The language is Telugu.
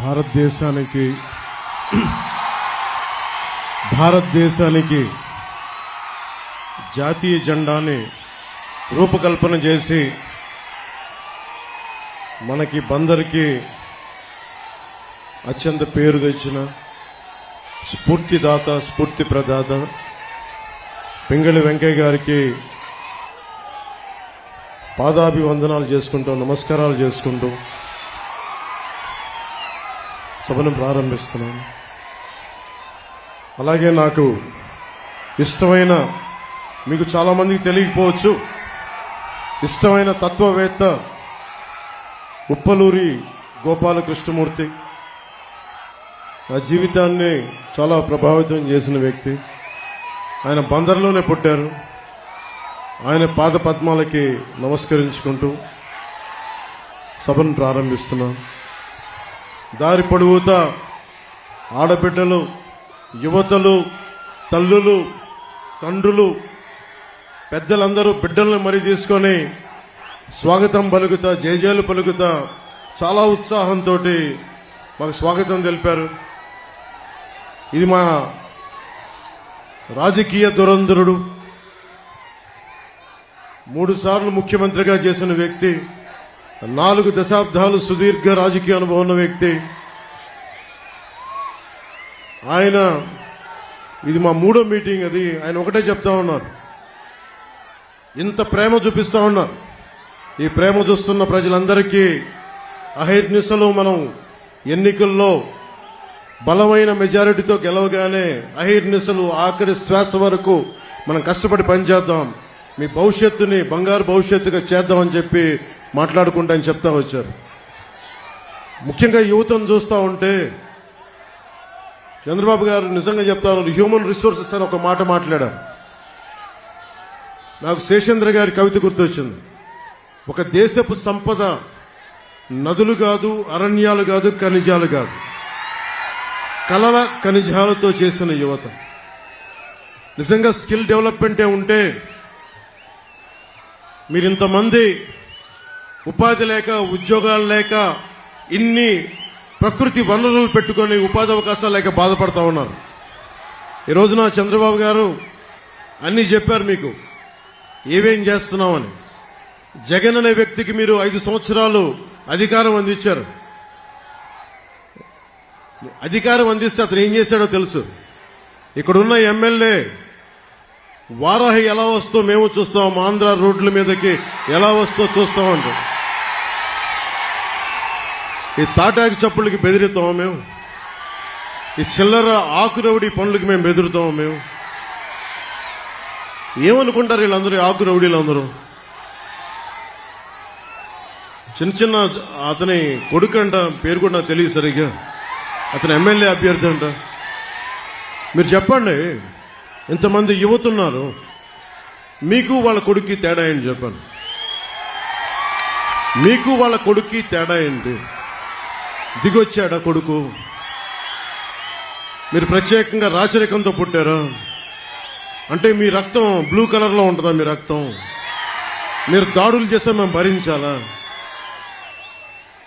భారతదేశానికి భారతదేశానికి జాతీయ జెండాని రూపకల్పన చేసి మనకి బందరికి అత్యంత పేరు తెచ్చిన స్ఫూర్తిదాత స్ఫూర్తి ప్రదాత పింగళి వెంకయ్య గారికి పాదాభివందనాలు చేసుకుంటూ నమస్కారాలు చేసుకుంటూ సభను ప్రారంభిస్తున్నాను. అలాగే నాకు ఇష్టమైన మీకు చాలామందికి తెలియకపోవచ్చు ఇష్టమైన తత్వవేత్త ఉప్పలూరి గోపాలకృష్ణమూర్తి. నా జీవితాన్ని చాలా ప్రభావితం చేసిన వ్యక్తి. ఆయన బందర్లోనే పుట్టారు. ఆయన పాద పద్మాలకి నమస్కరించుకుంటూ సభను ప్రారంభిస్తున్నాను. దారి పొడుగుతా ఆడబిడ్డలు యువతలు తల్లులు తండ్రులు పెద్దలందరూ బిడ్డలను మరి తీసుకొని స్వాగతం పలుకుతా జయజయలు పలుకుతా చాలా ఉత్సాహంతో మాకు స్వాగతం తెలిపారు. ఇది మా రాజకీయ దురంధరుడు మూడు సార్లు ముఖ్యమంత్రిగా చేసిన వ్యక్తి నాలుగు దశాబ్దాలు సుదీర్ఘ రాజకీయ అనుభవం ఉన్న వ్యక్తి. ఆయన ఇది మా మూడో మీటింగ్ అది. ఆయన ఒకటే చెప్తా ఉన్నారు. ఇంత ప్రేమ చూపిస్తూ ఉన్నారు. ఈ ప్రేమ చూస్తున్న ప్రజలందరికీ అహర్నిశలు మనం ఎన్నికల్లో బలమైన మెజారిటీతో గెలవగానే అహిర్నిశలు ఆఖరి శ్వాస వరకు మనం కష్టపడి పనిచేద్దాం. మీ భవిష్యత్తుని బంగారు భవిష్యత్తుగా చేద్దామని చెప్పి మాట్లాడుకుంటా అని చెప్తా వచ్చారు. ముఖ్యంగా యువతను చూస్తూ ఉంటే చంద్రబాబు గారు నిజంగా చెప్తాను హ్యూమన్ రిసోర్సెస్ అని ఒక మాట మాట్లాడారు. నాకు శేషేంద్ర గారి కవిత గుర్తొచ్చింది. ఒక దేశపు సంపద నదులు కాదు అరణ్యాలు కాదు ఖనిజాలు కాదు. కలల ఖనిజాలతో చేసిన యువత. నిజంగా స్కిల్ డెవలప్మెంటే ఉంటే మీరు ఇంతమంది ఉపాధి లేక ఉద్యోగాలు లేక ఇన్ని ప్రకృతి వనరులు పెట్టుకొని ఉపాధి అవకాశాలు లేక బాధపడతా ఉన్నారు. ఈ రోజున చంద్రబాబు గారు అన్నీ చెప్పారు మీకు. ఏవేం చేస్తున్నామని. జగన్ అనే వ్యక్తికి మీరు ఐదు సంవత్సరాలు అధికారం అందించారు. అధికారం అందిస్తే అతను ఏం చేశాడో తెలుసు. ఇక్కడున్న ఎమ్మెల్యే వారాహి ఎలా వస్తో మేము చూస్తాం ఆంధ్ర రోడ్ల మీదకి ఎలా వస్తో చూస్తామంటారు. ఈ తాటాకి చప్పులకి బెదిరిస్తామా మేము? ఈ చిల్లర ఆకురవుడి పనులకి మేము బెదురుతామా మేము? ఏమనుకుంటారు వీళ్ళందరూ ఈ ఆకు రౌడీలందరూ? చిన్న చిన్న అతని కొడుకు అంట పేరు కూడా నాకు తెలియదు సరిగ్గా. అతను ఎమ్మెల్యే అభ్యర్థి అంట. మీరు చెప్పండి ఇంతమంది యువతున్నారు మీకు వాళ్ళ కొడుక్కి తేడా ఏంటి చెప్పండి? మీకు వాళ్ళ కొడుక్కి తేడా ఏంటి? దిగొచ్చాడా కొడుకు? మీరు ప్రత్యేకంగా రాచరికంతో పుట్టారా? అంటే మీ రక్తం బ్లూ కలర్లో ఉంటుందా మీ రక్తం? మీరు దాడులు చేస్తే మేము భరించాలా?